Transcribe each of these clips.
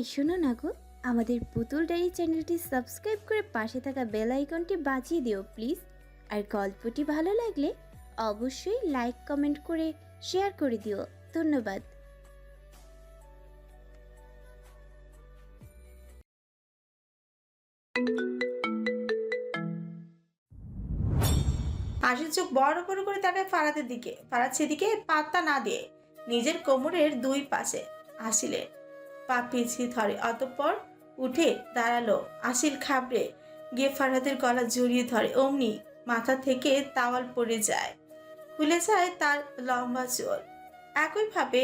এই শোনো না গো, আমাদের পুতুল ডায়েরি চ্যানেলটি সাবস্ক্রাইব করে পাশে থাকা বেল আইকনটি বাজিয়ে দিও প্লিজ। আর গল্পটি ভালো লাগলে অবশ্যই লাইক, কমেন্ট করে শেয়ার করে দিও। ধন্যবাদ। আশির চোখ বড় বড় করে তাকায় ফারাদের দিকে, ফারাদ সেদিকে পাত্তা না দিয়ে, নিজের কোমরের দুই পাশে আসিলের পা পিছিয়ে ধরে। অতঃপর উঠে দাঁড়াল। আসিল খাবড়ে গিয়ে ফারাদের গলা জড়িয়ে ধরে। অমনি মাথা থেকে তাওয়াল পড়ে যায়। খুলে যায় তার লম্বা চোল। একইভাবে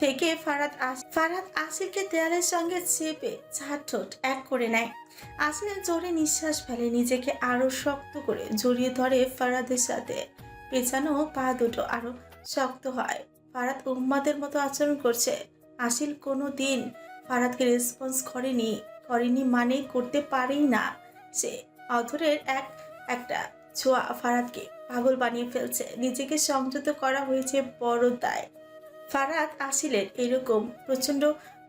থেকে ফারাদ ফারাদ আসিলকে দেয়ালের সঙ্গে চেপে ঝাড় ঠোঁট এক করে নেয়। আসিলের জোরে নিঃশ্বাস ফেলে নিজেকে আরও শক্ত করে জড়িয়ে ধরে ফারাদের সাথে। পেছানো পা দুটো আরও শক্ত হয়। ফারাদ উম্মাদের মতো আচরণ করছে। আসিল কোনো দিন ফারাদকে রেসপন্স করেনি করেনি মানে করতে পারেই না। সে অধরের এক, একটা ছোঁয়া ফারাদকে পাগল বানিয়ে ফেলছে। নিজেকে সংযত করা হয়েছে বড় দায় ফারাদ আসিলের এরকম প্রচণ্ড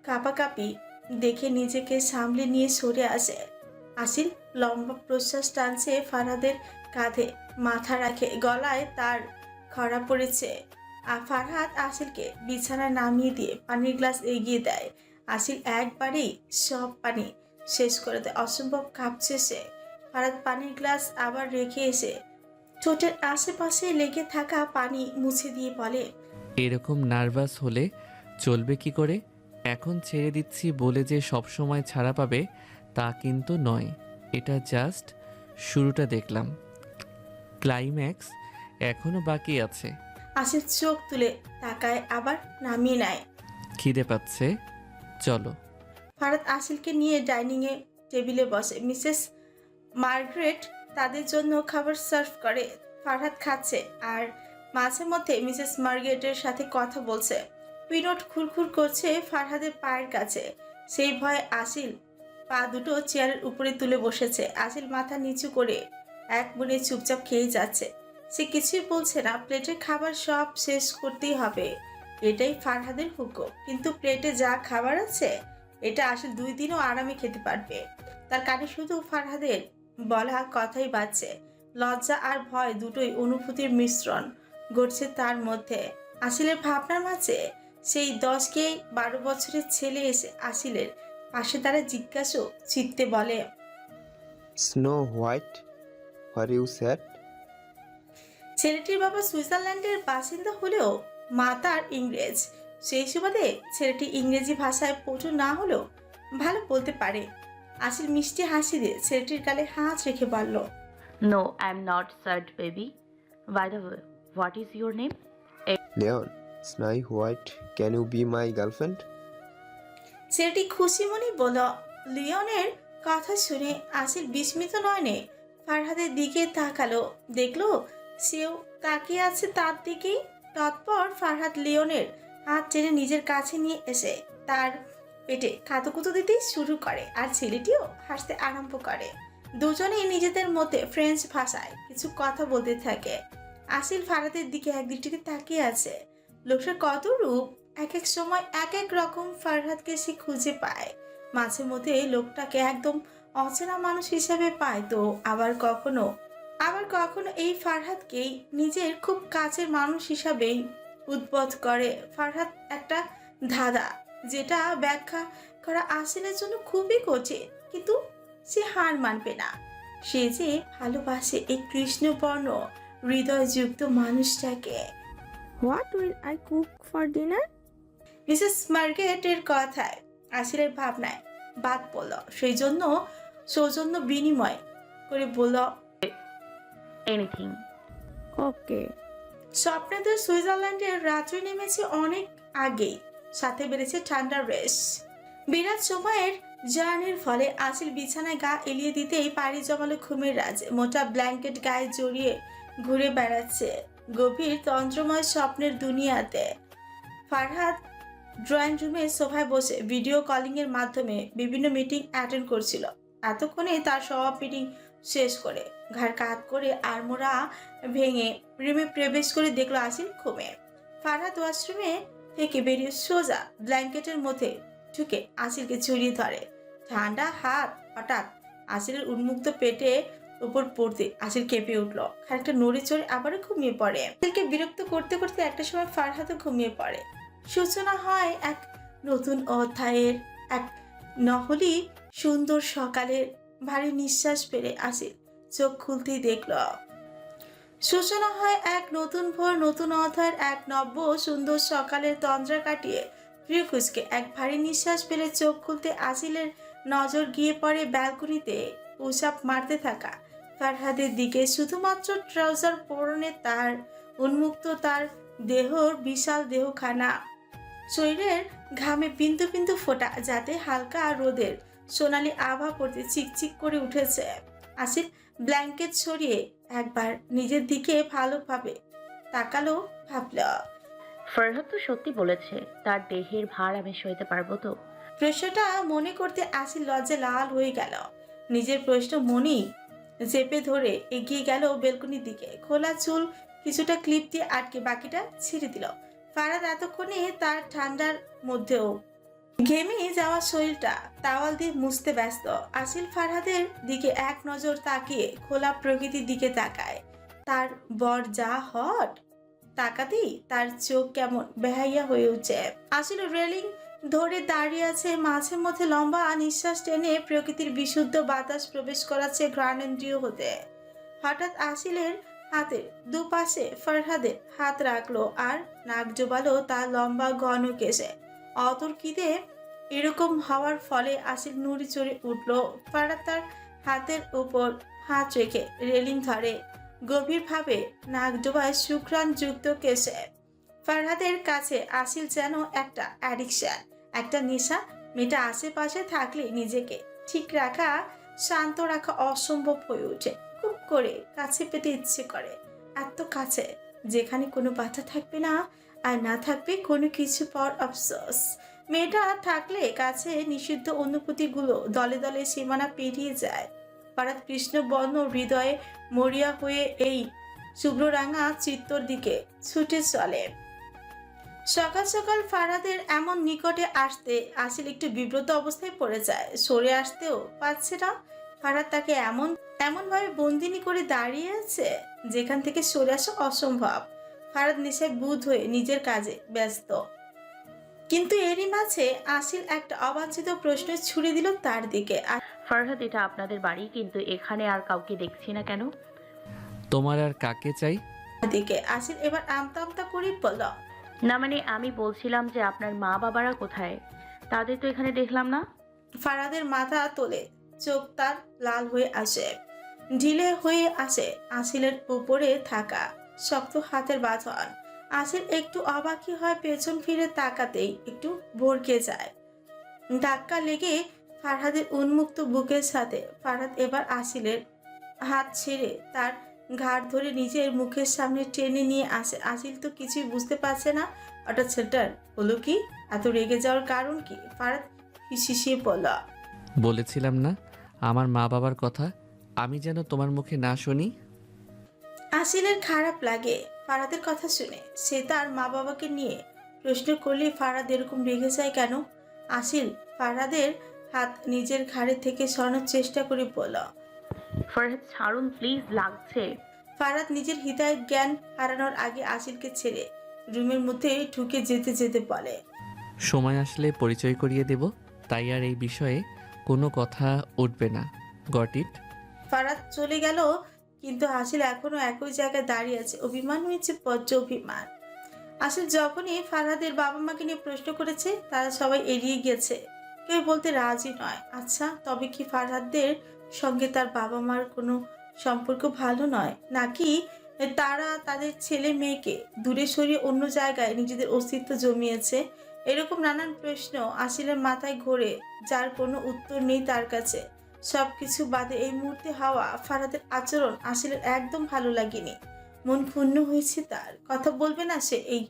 কাঁপাকাঁপি দেখে নিজেকে সামলে নিয়ে সরে আসে। আসিল লম্বা প্রশ্বাস টানছে ফারাদের কাঁধে, মাথা রাখে, গলায় তার খরা পড়েছে। আর ফারহাদ আসিলকে বিছানা নামিয়ে দিয়ে পানির গ্লাস এগিয়ে দেয়। আসিল একবারেই সব পানি শেষ করে দেয় অসম্ভব কাঁপছে সে। ফারহাদ পানির গ্লাস আবার রেখে এসে ঠোঁটের আশেপাশে লেগে থাকা পানি মুছে দিয়ে বলে এরকম নার্ভাস হলে চলবে কি করে? এখন ছেড়ে দিচ্ছি বলে যে সব সময় ছাড়া পাবে তা কিন্তু নয়। এটা জাস্ট শুরুটা দেখলাম। ক্লাইম্যাক্স এখনও বাকি আছে। আসিল চোখ তুলে তাকায় আবার নামিয়ে নেয়। খিদে পাচ্ছে। চলো। ফারাদ আসিলকে নিয়ে ডাইনিংয়ে টেবিলে বসে। মিসেস মার্গারেট তাদের জন্য খাবার সার্ভ করে। ফারহাদ খাচ্ছে আর মাঝে মধ্যে মিসেস মার্গারেটের সাথে কথা বলছে। পিনট খুরখুর করছে ফারহাদের পায়ের কাছে। সেই ভয়ে আসিল পা দুটো চেয়ারের উপরে তুলে বসেছে। আসিল মাথা নিচু করে এক মনে চুপচাপ খেয়ে যাচ্ছে। সে কিছুই বলছে না। প্লেটের খাবার সব শেষ করতেই হবে। এটাই ফারহাদের হুকুম। কিন্তু প্লেটে যা খাবার আছে এটা আসলে দুই দিনও আরামে খেতে পারবে। তার কানে শুধু ফারহাদের বলা কথাই বাজছে। লজ্জা আর ভয় দুটোই অনুভূতির মিশ্রণ ঘটছে তার মধ্যে। আসিলের ভাবনার মাঝে সেই দশকে বারো বছরের ছেলে এসে আসিলের পাশে তারা জিজ্ঞাসা চিত্তে বলে স্নো হোয়াইট ইউ ছেলেটির বাবা সুইজারল্যান্ডের বাসিন্দা হলেও মা তার ইংরেজ। সেই সুবাদে ছেলেটি ইংরেজি ভাষায় পটু না হলেও ভালো বলতে পারে। আসিল মিষ্টি হাসি দিয়ে ছেলেটির গালে হাত রেখে বলল No, I'm not sad, baby. By the way, what is your name? Leon স্নাই white can you be my girlfriend ছেলেটি খুশি মনে বলল লিওনের কথা শুনে আসিল বিস্মিত নয়নে ফারহাদের দিকে তাকালো। দেখল সেও তাকিয়ে আছে তার দিকেই। তৎপর ফারহাদ লিওনের হাত টেনে নিজের কাছে নিয়ে এসে তার পেটে কাতুকুতু দিতে শুরু করে আর ছেলেটিও হাসতে আরম্ভ করে। দুজনেই নিজেদের মধ্যে ফ্রেঞ্চ ভাষায় কিছু কথা বলতে থাকে। আসিল ফারহাদের দিকে এক দৃষ্টিতে তাকিয়ে আছে। লোকটার কত রূপ? এক এক সময় এক এক রকম ফারহাদকে সে খুঁজে পায়। মাঝে মধ্যে লোকটাকে একদম অচেনা মানুষ হিসেবে পায় তো, আবার কখনো আবার কখনো এই ফারহাদকেই নিজের খুব কাছের মানুষ হিসাবেই উদ্বোধ করে। ফারহাদ একটা ধাঁধা যেটা ব্যাখ্যা করা আসিলের জন্য খুবই কঠিন কিন্তু সে হার মানবে না। সে যে ভালোবাসে এই কৃষ্ণবর্ণ হৃদয়যুক্ত মানুষটাকে। What will I cook for dinner? Mrs মার্গেটের কথায় আসিলের ভাবনায় বাদ পড়ল। সেই জন্য সৌজন্য বিনিময় করে বলল Anything. Okay. স্বপ্নেদের সুইজারল্যান্ডের রাত্রি নেমেছে অনেক আগেই। সাথে বেড়েছে ঠান্ডার রেশ। বিরাট সময়ের জার্নির ফলে আসিল বিছানায় গা এলিয়ে দিতেই পাড়ি জমালো ঘুমের রাজ। মোটা ব্ল্যাঙ্কেট গায়ে জড়িয়ে ঘুরে বেড়াচ্ছে গভীর তন্ত্রময় স্বপ্নের দুনিয়াতে। ফারহাদ ড্রয়িং রুমে সোফায় বসে ভিডিও কলিং এর মাধ্যমে বিভিন্ন মিটিং অ্যাটেন্ড করছিল। এতক্ষণে তার সব মিটিং শেষ করে ঘাড় কাত করে আড়মোড়া ভেঙে রুমে প্রবেশ করে দেখল আসিল ঘুমে। ফারহাদ ওয়াশরুমে থেকে বেরিয়ে সোজা ব্ল্যাঙ্কেটের মধ্যে ঢুকে আসিলকে জড়িয়ে ধরে। ঠান্ডা হাত হঠাৎ আসিলের উন্মুক্ত পেটে উপর পড়তে আসিল কেঁপে উঠল। খানিকটা নড়ে চড়ে আবারও ঘুমিয়ে পড়ে। আসিলকে বিরক্ত করতে করতে একটা সময় ফারহাতও ঘুমিয়ে পড়ে। সূচনা হয় এক নতুন অধ্যায়ের এক নহলি সুন্দর সকালের ভারী নিঃশ্বাস পেরে আসিল। চোখ খুলতেই দেখল। সূচনা হয় এক নতুন ভোর, নতুন অধ্যায়ের এক নব্য সুন্দর সকালের তন্দ্রা কাটিয়ে প্রিয় এক ভারী নিঃশ্বাস পেলে চোখ খুলতে আসিলের নজর গিয়ে পড়ে ব্যালকনিতে উসাপ মারতে থাকা। ফারহাদের দিকে শুধুমাত্র ট্রাউজার পরনে তার উন্মুক্ত তার দেহর বিশাল দেহখানা। শরীরের ঘামে বিন্দু বিন্দু ফোটা যাতে হালকা রোদের সোনালি আভা পড়তে চিকচিক করে উঠেছে। আসিল ব্ল্যাঙ্কেট ছড়িয়ে একবার নিজের দিকে ভালোভাবে তাকালো ভাবল ফরহাদ তো সত্যি বলেছে তার দেহের ভার আমি সইতে পারব তো। প্রশ্নটা মনে করতে আসিল লজ্জা লাল হয়ে গেল। নিজের প্রশ্ন মনেই চেপে ধরে এগিয়ে গেল বেলকনির দিকে। খোলা চুল কিছুটা ক্লিপ দিয়ে আটকে বাকিটা ছিঁড়ে দিল। ফারাদ এতক্ষণে তার ঠান্ডার মধ্যেও ঘেমে যাওয়া শরীরটা তাওয়াল দিয়ে মুছতে ব্যস্ত। আসিল ফারহাদের দিকে এক নজর তাকিয়ে খোলা প্রকৃতির দিকে তাকায়। তার বর যা হট, তাকাতেই তার চোখ কেমন বেহাইয়া হয়ে উঠছে। আসিল রেলিং ধরে দাঁড়িয়ে আছে মাঝে মধ্যে লম্বা নিঃশ্বাস টেনে প্রকৃতির বিশুদ্ধ বাতাস প্রবেশ করাচ্ছে ঘ্রাণেন্দ্রিয় হতে। হঠাৎ আসিলের হাতের দুপাশে ফারহাদের হাত রাখল আর নাক জোবালো তার লম্বা ঘন কেশে। অতর্কিতে এরকম হওয়ার ফলে আসিল নুড়ি চড়ে উঠল ফারাদ তার হাতের উপর হাত রেখে রেলিং ধরে। গভীরভাবে নাক ডোবায় শুক্রাণ যুক্ত কেশে। ফারহাদের কাছে আসিল যেন একটা অ্যাডিকশন, একটা নেশা। মেয়েটা আশেপাশে থাকলে নিজেকে ঠিক রাখা, শান্ত রাখা অসম্ভব হয়ে ওঠে। খুব করে কাছে পেতে ইচ্ছে করে। এত কাছে, যেখানে কোনো বাধা থাকবে না। আর না থাকবে কোনো কিছু পর আফসোস। মেয়েটা থাকলে কাছে নিষিদ্ধ অনুভূতিগুলো দলে দলে সীমানা পেরিয়ে যায়। পারাত কৃষ্ণবর্ণ হৃদয়ে মরিয়া হয়ে এই শুভ্ররাঙা চিত্তর দিকে ছুটে চলে। সকাল সকাল ফারাদের এমন নিকটে আসতে আসিল একটু বিব্রত অবস্থায় পড়ে যায়। সরে আসতেও পারছে না। ফারাদ তাকে এমন, এমনভাবে বন্দিনী করে দাঁড়িয়ে আছে যেখান থেকে সরে আসা অসম্ভব। ফারাদ নেশায় বুধ হয়ে নিজের কাজে ব্যস্ত। কিন্তু এরই মাঝে আসিল একটা অবাঞ্ছিত প্রশ্ন ছুড়ে দিল তার দিকে। আর ফরহাদ এটা আপনাদের বাড়ি কিন্তু এখানে আর কাউকে দেখছি না কেন? তোমার আর কাকে চাই? দিকে আসিল এবার আমতা আমতা করে বলল না মানে আমি বলছিলাম যে আপনার মা বাবারা কোথায়? তাদের তো এখানে দেখলাম না। ফারাদের মাথা তোলে চোখ তার লাল হয়ে আসে ঢিলে হয়ে আসে আসিলের উপরে থাকা। শক্ত হাতের বাঁধন। আসিল একটু অবাকি হয়, পেছন ফিরে তাকাতেই একটু ভরকে যায়। ধাক্কা লেগে ফারহাদের উন্মুক্ত বুকের সাথে ফারহাদ এবার আসিলের হাত ছেড়ে তার ঘাড় ধরে নিজের মুখের সামনে টেনে নিয়ে আসে। আসিল তো কিছুই বুঝতে পারছে না। হঠাৎ ছেলেটার হলো কি? এত রেগে যাওয়ার কারণ কি? ফারাদ হিসিয়ে পড়ল বলেছিলাম না, আমার মা বাবার কথা আমি যেন তোমার মুখে না শুনি। আসিলের খারাপ লাগে ফারাদের কথা শুনে। সে তার মা বাবাকে নিয়ে প্রশ্ন করলে ফারাদ এরকম রেগে যায় কেন? আসিল ফারাদের হাত নিজের ঘাড়ে থেকে সরানোর চেষ্টা করে বলল ফরহাদ ছাড়ুন প্লিজ লাগছে। ফারাদ নিজের হৃদয়ের জ্ঞান হারানোর আগে আসিলকে ছেড়ে রুমের মধ্যে ঢুকে যেতে যেতে বলে সময় আসলে পরিচয় করিয়ে দেব তাই আর এই বিষয়ে কোনো কথা উঠবে না। Got it. ফারাদ চলে গেল কিন্তু আসিল এখনও একই জায়গায় দাঁড়িয়ে আছে। অভিমান হয়েছে বজ্র অভিমান। আসিল যখনই ফারহাদের বাবা মাকে নিয়ে প্রশ্ন করেছে, তারা সবাই এড়িয়ে গেছে কেউ বলতে রাজি নয়। আচ্ছা তবে কি ফারহাদদের সঙ্গে তার বাবা মার কোনো সম্পর্ক ভালো নয়? নাকি তারা তাদের ছেলে মেয়েকে দূরে সরিয়ে অন্য জায়গায় নিজেদের অস্তিত্ব জমিয়েছে? এরকম নানান প্রশ্ন আসিলের মাথায় ঘোরে, যার কোনো উত্তর নেই তার কাছে। সবকিছু বাদে এই মুহূর্তে হাওয়া ফারাদের আচরণ আসিলের একদম ভালো লাগেনি। মন ক্ষুণ্ণ হয়েছে তার। কথা বলবে না সে এই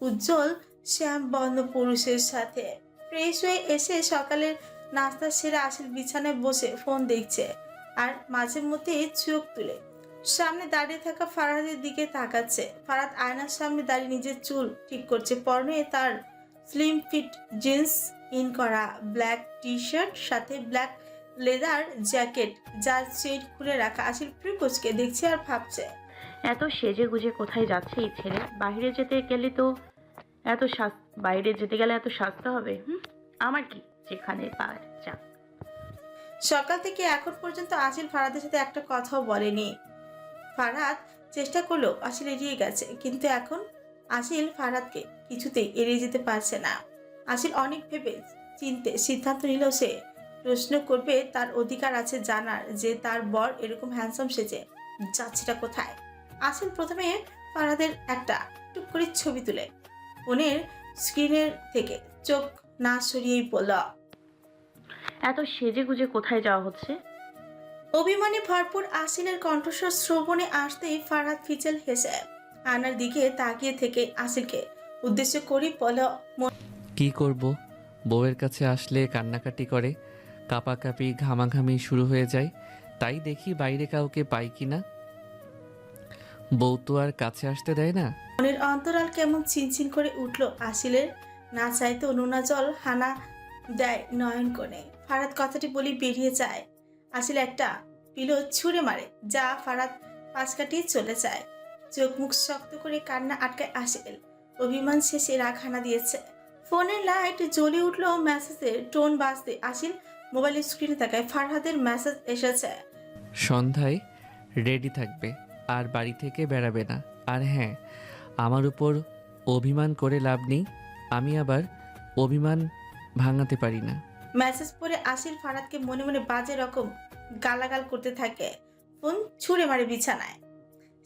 উজ্জ্বল শ্যাম বর্ণ পুরুষের সাথে। ফ্রেশ হয়ে এসে সকালের নাস্তা সেরে আসিল বিছানায় বসে ফোন দেখছে আর মাঝে মধ্যে চোখ তুলে। সামনে দাঁড়িয়ে থাকা ফারাদের দিকে তাকাচ্ছে। ফারাদ আয়নার সামনে দাঁড়িয়ে নিজের চুল ঠিক করছে। পরনে তার স্লিম ফিট জিন্স ইন করা ব্ল্যাক টি শার্ট সাথে ব্ল্যাক লেদার জ্যাকেট যার চেট খুলে রাখা আসিল প্রিকোচকে দেখছে আর ভাবছে। এত সেজে গুজে কোথায় যাচ্ছে এই ছেলে? বাইরে যেতে গেলে তো এত সাজ বাইরে যেতে গেলে এত সাজতে হবে হুম? আমার কি যেখানে পার যা সকাল থেকে এখন পর্যন্ত আসিল ফারাদের সাথে একটা কথাও বলেনি। ফারাদ চেষ্টা করলেও আসিল এড়িয়ে গেছে কিন্তু এখন আসিল ফারাদকে কিছুতেই এড়িয়ে যেতে পারছে না। আসিল অনেক ভেবে চিনতে সিদ্ধান্ত নিল সে। প্রশ্ন করবে তার অধিকার আছে জানার যে তার বর এরকম হ্যান্ডসাম সেজে। যাচ্ছেটা কোথায়? আসিল প্রথমে ফারাদের একটা টুক করে ছবি তুলে। ফোনের স্ক্রিনের থেকে চোখ না সরিয়েই বলল এত সেজে গুজে কোথায় যাওয়া হচ্ছে? অভিমানে ভরপুর আসিলের কণ্ঠস্বর শ্রবণে আসতেই ফারাদ ফিচেল হেসে আনার দিকে তাকিয়ে থেকে আসিলকে উদ্দেশ্য করি বল কি করব? বউয়ের কাছে আসলে কান্নাকাটি করে কাপাকাপি, ঘামাঘামি শুরু হয়ে যায়। তাই দেখি বাইরে কাউকে পাই কি না বউ তো আর কাছে আসতে দেয় না। মনের অন্তরাল কেমন চিনচিন করে উঠল আসিলের না চাইতে নোনা জল হানা দেয় নয়ন কোণে। ফারাদ কথাটি বলি বেরিয়ে যায়। আসিল একটা পিলো ছুঁড়ে মারে, যা ফারাত পাশ কাটিয়ে চলে যায়। চোখ মুখ শক্ত করে কান্না আটকায় আসিল অভিমান শেষে রাগ হানা দিয়েছে। ফোনের লাইট জ্বলে উঠল মেসেজের টোন বাজতে আসিল মোবাইলের স্ক্রিনে তাকায় ফারহাদের মেসেজ এসেছে। সন্ধ্যায় রেডি থাকবে আর বাড়ি থেকে বেড়াবে না। আর হ্যাঁ আমার উপর অভিমান করে লাভ নেই আমি আবার অভিমান ভাঙাতে পারি না। মেসেজ পড়ে আসিল ফারাদকে মনে মনে বাজে রকম গালাগাল করতে থাকে। ফোন ছুঁড়ে মারে বিছানায়।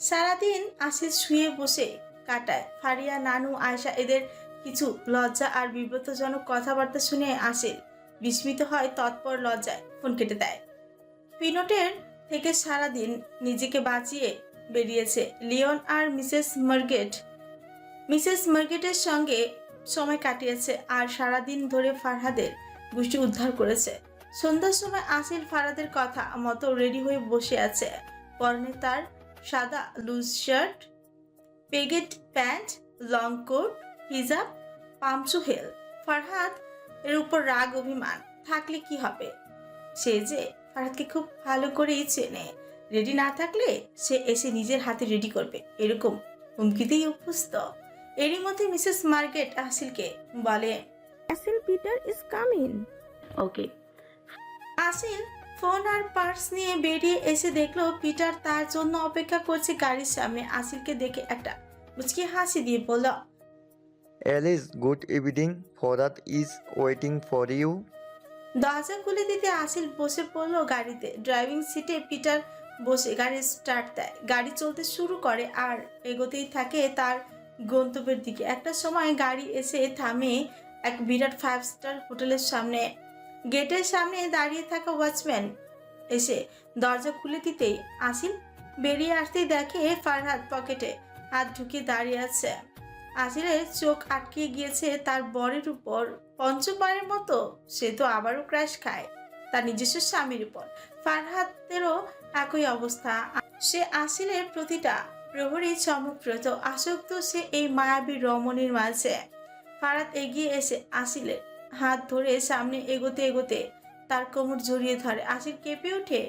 সারাদিন আসিল শুয়ে বসে কাটায়। ফারিয়া নানু আয়শা এদের কিছু লজ্জা আর বিব্রতজনক কথাবার্তা শুনে আসিল বিস্মিত হয় তৎপর লজ্জায় ফোন কেটে দেয়। পিনোটের থেকে সারাদিন নিজেকে বাঁচিয়ে বেরিয়েছে লিওন আর মিসেস মার্গেট। মিসেস মার্গেটের সঙ্গে সময় কাটিয়েছে আর সারাদিন ধরে ফারহাদের গোষ্ঠী উদ্ধার করেছে। সন্ধ্যার সময় আসিল ফারাদের কথা মতো রেডি হয়ে বসে আছে। পরনে তার সাদা লুজ শার্ট পেগেট প্যান্ট, লং কোট, হিজাব, পামচু হেল। ফারহাদ এর উপর রাগ অভিমান থাকলে কি হবে? সে যে ফারহাদকে খুব ভালো করেই চেনে। রেডি না থাকলে সে এসে নিজের হাতে রেডি করবে এরকম হুমকিতেই অভ্যস্ত। এরই মধ্যে মিসেস মার্কেট আসিলকে বলে Castle Peter is coming. Okay Aseel phone R purse নিয়ে বেরিয়ে এসে দেখল পিটার তার জন্য অপেক্ষা করছে গাড়ির সামনে। আসিলকে দেখে একটা মুচকি হাসি দিয়ে বলল Alice, good evening. Farad is waiting for you দরজা খুলে দিতে আসিল বসে পড়ল গাড়িতে। ড্রাইভিং সিটে পিটার বসে গাড়ি স্টার্ট দেয়। গাড়ি চলতে শুরু করে আর এগোতেই থাকে তার গন্তব্যের দিকে। একটা সময় গাড়ি এসে থামে এক বিরাট ফাইভ স্টার হোটেলের সামনে। গেটের সামনে দাঁড়িয়ে থাকা ওয়াচম্যান এসে দরজা খুলে দিতেই আসিল। বেরিয়ে আসতেই দেখে ফারহাদ পকেটে হাত ঢুকিয়ে দাঁড়িয়ে আছে। আসিলের চোখ আটকে গিয়েছে তার বরের উপর। পঞ্চবারের মতো, সে তো আবারও ক্র্যাশ খায় তার নিজস্ব স্বামীর উপর। ফারহাতেরও একই অবস্থা। সে আসিলের প্রতিটা প্রহরী চমকপ্রদ, আসক্ত সে এই মায়াবী রমণীর মাঝে। ফারাত এগিয়ে এসে আসিলের হাত ধরে সামনে এগোতে এগোতে তার কোমর জড়িয়ে ধরে। আসিল কেঁপে ওঠে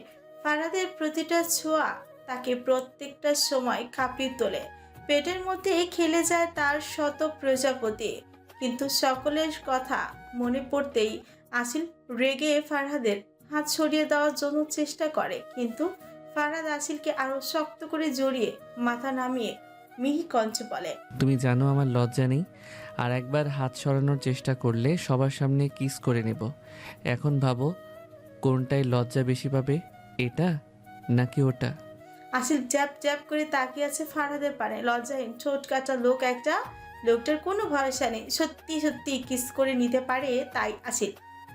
ফারাদের প্রতিটা ছোঁয়া তাকে প্রত্যেকটা সময় কাঁপিয়ে তোলে। পেটের মধ্যে খেলে যায় তার শত প্রজাপতি। কিন্তু সকলের কথা মনে পড়তেই আসিল রেগে ফারহাদের হাত ছড়িয়ে দেওয়ার জন্য চেষ্টা করে। কিন্তু ফারহাদ আসিলকে আরও শক্ত করে জড়িয়ে মাথা নামিয়ে মিহি কঞ্চে বলে, তুমি জানো আমার লজ্জা নেই। আর একবার হাত সরানোর চেষ্টা করলে সবার সামনে কিস করে নেব। এখন ভাবো কোনটায় লজ্জা বেশি পাবে, এটা নাকি ওটা? আসিল জ্যাপ জ্যাপ করে তাকিয়ে আছে ফারহাদের পারে লজ্জাহীন ছোট কাটা লোক একটা। লোকটার কোনো ভরসা নেই। সত্যি সত্যি কিস করে নিতে পারে তাই আসিল।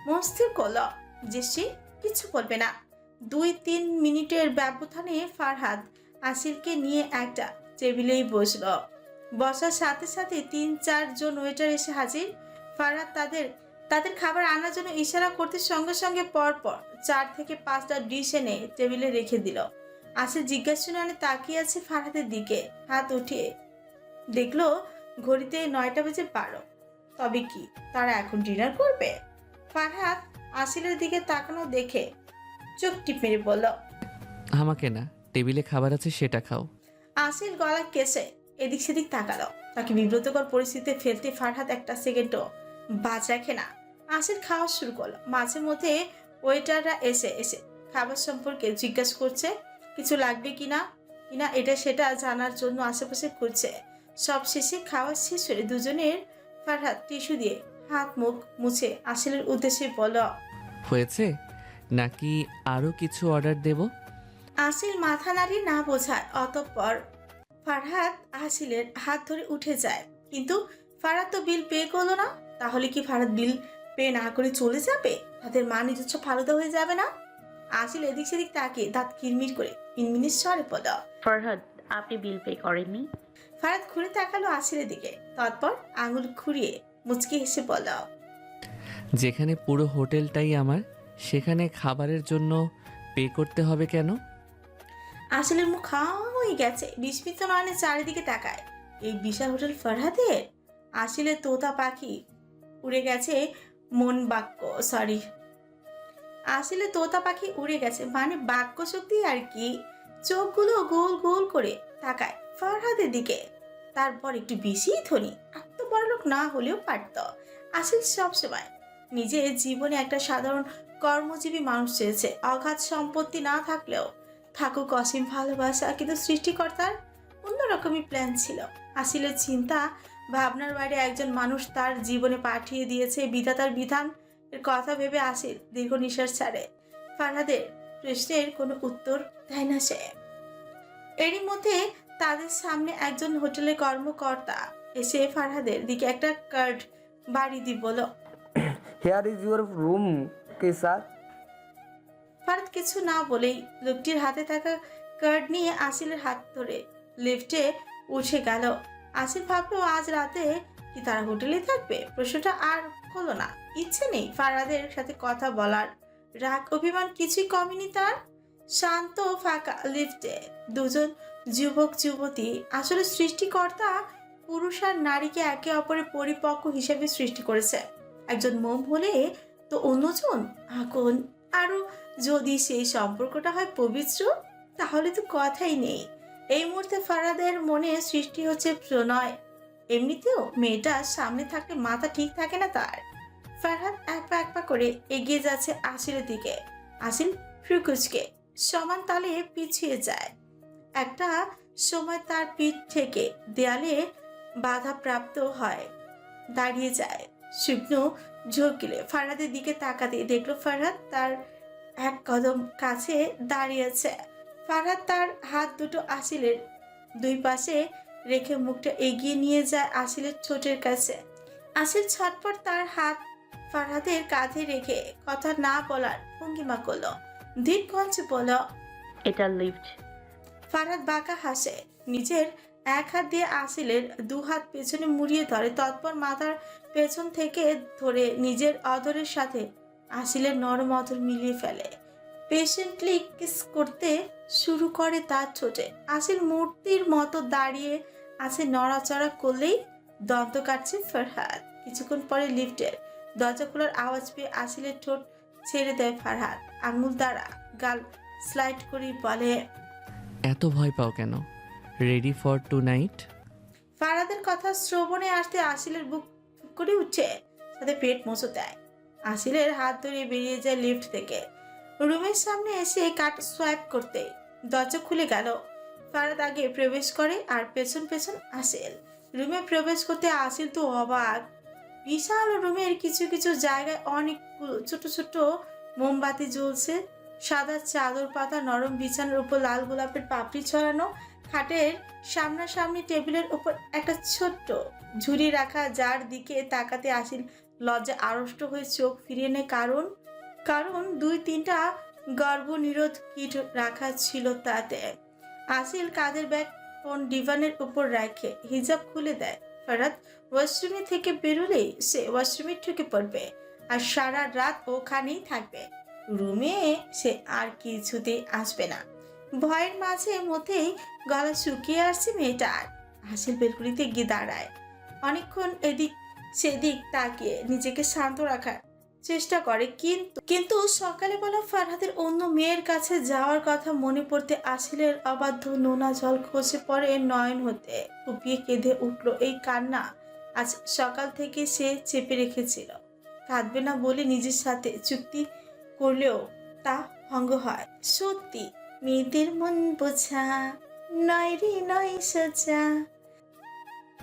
মস্তির কল যে সে কিছু বলবে না। দুই তিন মিনিটের ব্যবধানে ফারহাদ আসিলকে নিয়ে একটা টেবিলেই বসল। বসার সাথে সাথে তিন চারজন ওয়েটার এসে হাজির। ফারহাদ তাদের তাদের খাবার আনার জন্য ইশারা করতে সঙ্গে সঙ্গে পরপর চার থেকে পাঁচটা ডিশ এনে টেবিলে রেখে দিল। আসিল জিজ্ঞাসা শুনে তাকিয়ে আছে ফারহাদের দিকে। হাত উঠিয়ে দেখল ঘড়িতে নয়টা বেজে বারো। তবে কি তারা এখন ডিনার করবে? ফারহাদ আসিলের দিকে তাকানো দেখে চোখ টিপ মেরে বলল আমাকে না টেবিলে খাবার আছে সেটা খাও। আসিল গলা কেসে এদিক সেদিক তাকালো। তাকে বিব্রতকর পরিস্থিতিতে ফেলতে ফারহাদ একটা সেকেন্ডও বাজ রাখে না। আসিল খাওয়া শুরু করল। মাঝে মধ্যে ওয়েটাররা এসে এসে খাবার সম্পর্কে জিজ্ঞাসা করছে। কিছু লাগবে কি কিনা কিনা এটা সেটা জানার জন্য আশেপাশে খুঁজছে। সব শেষে খাওয়া শেষ হলে দুজনের ফারহাদ টিস্যু দিয়ে হাত মুখ মুছে আসিলের উদ্দেশ্যে বলল হয়েছে? নাকি আরও কিছু অর্ডার দেব? আসিল মাথা নাড়ি না বোঝায়। অতঃপর ফারহাদ আসিলের হাত ধরে উঠে যায়। কিন্তু ফারহাদ তো বিল পে করল না। তাহলে কি ফারহাদ বিল পে না করে চলে যাবে? তাদের মান নিজস্ব ফালুদা হয়ে যাবে না? আসিল এদিক সেদিক তাকে দাঁত কিরমির করে। মিনমিনের স্বরে পদ ফরহাদ আপনি বিল পে করেননি? ফারহাদ ঘুরে তাকালো আসিলের দিকে। তারপর আঙুল ঘুরিয়ে মুচকি হেসে বলল যেখানে পুরো হোটেলটাই আমার সেখানে খাবারের জন্য পে করতে হবে কেন? আসলের মুখ খাওয়া হয়ে গেছে। বিস্মিত নয়নে চারিদিকে তাকায়। এই বিশাল হোটেল ফরহাদের? আসলে তোতা পাখি উড়ে গেছে মন বাক্য সরি আসলে তোতা পাখি উড়ে গেছে। মানে বাক্য শক্তি আর কি? চোখগুলো গোল গোল করে তাকায় ফরহাদের দিকে। তারপর একটু বেশি ধনী এত বড় লোক না হলেও পারত। আসিল সবসময়। নিজের জীবনে একটা সাধারণ কর্মজীবী মানুষ চেয়েছে। অগাধ সম্পত্তি না থাকলেও। থাকুক অসীম ভালোবাসা, কিন্তু সৃষ্টিকর্তার অন্যরকমই প্ল্যান ছিল। আসিলের চিন্তা, ভাবনার বাইরে একজন মানুষ তার জীবনে পাঠিয়ে দিয়েছে বিধাতার বিধান। কথা ভেবে আসিল দীর্ঘ নিঃশ্বাস ছাড়ে। ফারহাদের প্রশ্নের কোনো উত্তর দেয় না সে। এরই মধ্যে তাদের সামনে একজন হোটেলের কর্মকর্তা এসে ফারহাদের দিকে একটা কার্ড বাড়ি দিয়ে বলো হেয়ার ইজ ইউর রুম কে স্যার? ফারাদ কিছু না বলেই লোকটির হাতে থাকা কার্ড নিয়ে আসিলের হাত ধরে লিফটে উঠে গেল। আসিল ভাবলো আজ রাতে কি তারা হোটেলে থাকবে? প্রশ্নটা আর হলো না। ইচ্ছে নেই ফারাদের সাথে কথা বলার। রাগ, অভিমান কিছুই কমেনি তার। শান্ত ফাঁকা লিফটে দুজন যুবক, যুবতী, আসলে সৃষ্টিকর্তা পুরুষ আর নারীকে একে অপরের পরিপক্ক হিসেবে সৃষ্টি করেছে। একজন মোম হলে তো অন্যজন আগুন। আরও যদি সেই সম্পর্কটা হয় পবিত্র, তাহলে তো কথাই নেই। এই মুহূর্তে ফারাদের মনে সৃষ্টি হচ্ছে প্রণয়। এমনিতেও মেয়েটা সামনে থাকলে মাথা ঠিক থাকে না তার। ফারহাদ এক পা এক পা করে এগিয়ে যাচ্ছে আসিলের দিকে। আসিল ফ্রুকুচকে সমান তালে পিছিয়ে যায়। একটা সময় তার পিঠ থেকে দেয়ালে বাধা প্রাপ্ত হয়। দাঁড়িয়ে যায়। শুকনো ঝোঁকিলে ফারহাদের দিকে তাকাতে দেখল ফারহাদ তার এক কদম কাছে দাঁড়িয়েছে ফারহাদ তার হাত দুটো আসিলের দুই পাশে রেখে মুখটা এগিয়ে নিয়ে যায় আসিলের ঠোঁটের কাছে। আসিল ছটপট তার হাত ফারহাদের কাঁধে রেখে কথা না বলার ভঙ্গিমা করল। ধীর কঞ্চে বলল এটা লিফট ফারহাদ বাঁকা হাসে। নিজের এক হাত দিয়ে আসিলের দু হাত পেছনে মুড়িয়ে ধরে তৎপর মাথার পেছন থেকে ধরে নিজের অদরের সাথে আসিলের নরম অদর মিলিয়ে ফেলে। পেশেন্টলি কিস করতে শুরু করে তার ছোটে আসিল মূর্তির মতো দাঁড়িয়ে আছে নড়াচড়া করলেই দন্ত কাটছে ফরহাদ কিছুক্ষণ পরে লিফটের দরজা খোলার আওয়াজ পেয়ে আসিলের ঠোঁট ছেড়ে দেয় ফারহাদ আঙুল দ্বারা গাল স্লাইড করে বলে এত ভয় পাও কেন? রেডি ফর টু নাইট ফারাদের কথা শ্রবণে আসতে আসিলের বুক ফুক করে উঠছে সাথে পেট মোচো দেয়। আসিলের হাত ধরে বেরিয়ে যায় লিফট থেকে। রুমের সামনে এসে কাট সোয়াইপ করতে দরজা খুলে গেল। ফারাদ আগে প্রবেশ করে আর পেছন পেছন আসিল। রুমে প্রবেশ করতে আসিল তো অবাক। বিশাল রুমের কিছু কিছু জায়গায় অনেকগুলো ছোট ছোট মোমবাতি জ্বলছে। সাদা চাদর পাতা, নরম বিছানার উপর লাল গোলাপের পাপড়ি ছড়ানো, খাটের সামনাসামনি টেবিলের উপর একটা ছোট্ট ঝুড়ি রাখা, যার দিকে তাকাতে আসিল লজ্জা, আড়ষ্ট হয়ে চোখ ফিরিয়ে নেয় কারণ কারণ দুই তিনটা গর্ভনিরোধ কিট রাখা ছিল তাতে। আসিল কাঁধের ব্যাগ ফোন ডিভানের উপর রেখে, হিজাব খুলে দেয়। ফরাত ওয়াশরুমে থেকে বেরোলেই সে ওয়াশরুমে ঢুকে পড়বে আর সারা রাত ওখানেই থাকবে। রুমে সে আর কিছুতেই আসবে না। ভয়ের মাঝে মধ্যেই গলা শুকিয়ে আসছে মেয়েটার হাসিল বেলকুড়িতে গিয়ে দাঁড়ায়। অনেকক্ষণ এদিক সেদিক তাকিয়ে নিজেকে শান্ত রাখার চেষ্টা করে, কিন্তু কিন্তু সকালে বলা ফারহাদের অন্য মেয়ের কাছে যাওয়ার কথা মনে পড়তে আসিলের অবাধ্য নোনা জল খসে পড়ে নয়ন হতে। কুপিয়ে কেঁদে উঠল এই কান্না। আজ সকাল থেকে সে চেপে রেখেছিল। কাঁদবে না বলে নিজের সাথে চুক্তি করলেও তা ভঙ্গ হয়। সত্যি, মেয়েদের মন বোঝা, নয় রে নয় সোজা।